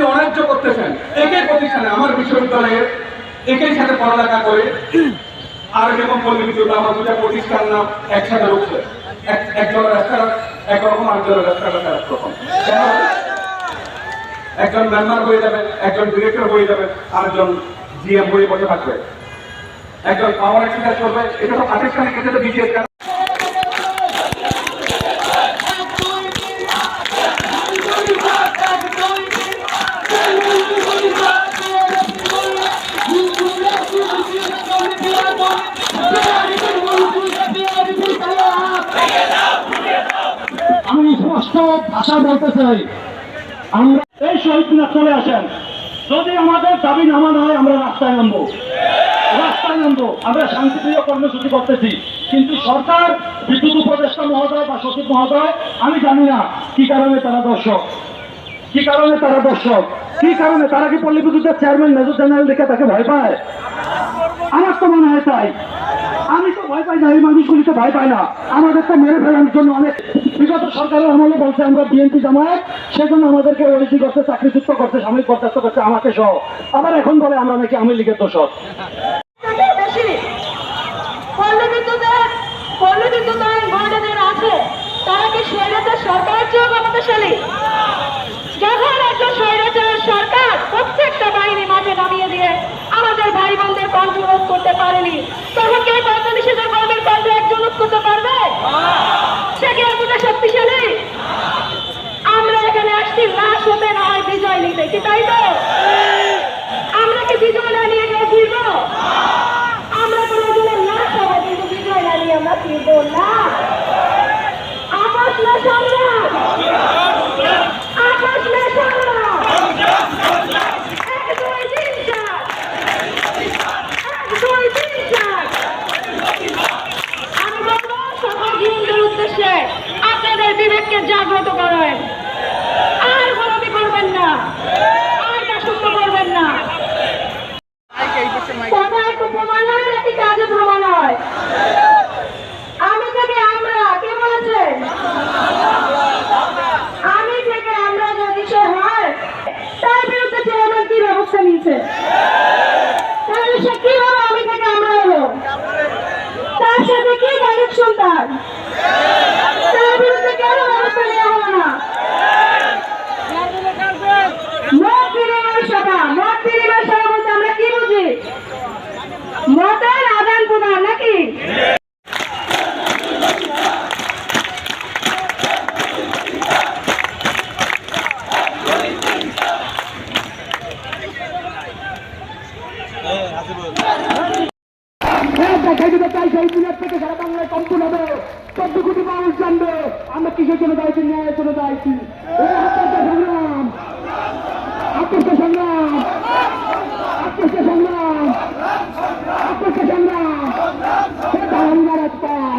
আপনি অন্যায্য করতেছেন। একই প্রতিষ্ঠানে আমার বিশ্ববিদ্যালয়ের একই সাথে পড়ালেখা করে আর এরকম পল্লী বিদ্যুৎ আমার দুটা প্রতিষ্ঠান নাম একসাথে রয়েছে একজন একরকম একরকম। একজন মেম্বার হয়ে যাবে, একজন ডিরেক্টর হয়ে যাবে, আরেকজন জিএম হয়ে বসে থাকবে। একজন পাওয়ার এক্সারসাইজ করবে, এটা তো প্রাতিষ্ঠানিক ক্ষেত্রে বিশেষ আমি ভাষা বলতে চাই। আমরা এই শহীদ চলে আসেন। যদি আমাদের দাবি না হয়, আমরা রাস্তায় নামবো। রাস্তায় নামবো। আমরা শান্তিপ্রিয় কর্মসূচি করতেছি। কিন্তু সরকার, বিদ্যুৎ উপদেষ্টা মহোদয় বা সচিব মহোদয়, আমি জানি না কি কারণে তারা দর্শক। কি কারণে তারা দর্শক? কি কারণে? তারা কি পল্লী বিদ্যুতের চেয়ারম্যান মেজর জেনারেল দেখে তাকে ভয় পায়? আমার তো মনে হয় তাই। ভয় পাই না এই মানুষগুলি তো ভয় পায় না আমাদের তো মেরে ফেলানোর জন্য অনেক বিগত সরকারের আমলে বলছে আমরা বিএনপি জামায়াত সেজন্য আমাদেরকে ওইসি করতে চাকরিযুক্ত করতে সাময়িক বরখাস্ত করছে আমাকে সহ আবার এখন বলে আমরা নাকি আওয়ামী লীগের আছে তারা কি স্বৈরাচার সরকারের চেয়েও ক্ষমতাশালী যখন একজন স্বৈরাচার সরকার প্রত্যেকটা বাহিনী মাঠে নামিয়ে দিয়ে আমাদের ভাই বোনদের কণ্ঠরোধ করতে পারেনি তখন কে পঁয়তাল্লিশ হাজার কর্মের কণ্ঠে একজন রোধ করতে পারবে সে কি এতটা শক্তিশালী আমরা এখানে আসছি লাশ হতে না হয় নিতে কি তাই তো? আমরা কি বিজয় না নিয়ে গিয়ে ফিরবো? আমরা কোনো জনের লাশ হব কিন্তু বিজয় না নিয়ে আমরা ফিরবো না। না না জাগ্রত করেন। কানেকশন দেখাই দিতে চাই সেই বুলেট পেতে সারা বাংলায় কম্পন হবে। চোদ্দ কোটি মানুষ জানবে, আমরা কিসের জন্য দায়িত্ব ন্যায়ের জন্য দায়িত্বী সংগ্রাম। আত্মস্থ সংগ্রাম। আত্মস্থ সংগ্রাম। আত্মস্থ সংগ্রাম। সে ধারণা রাখতাম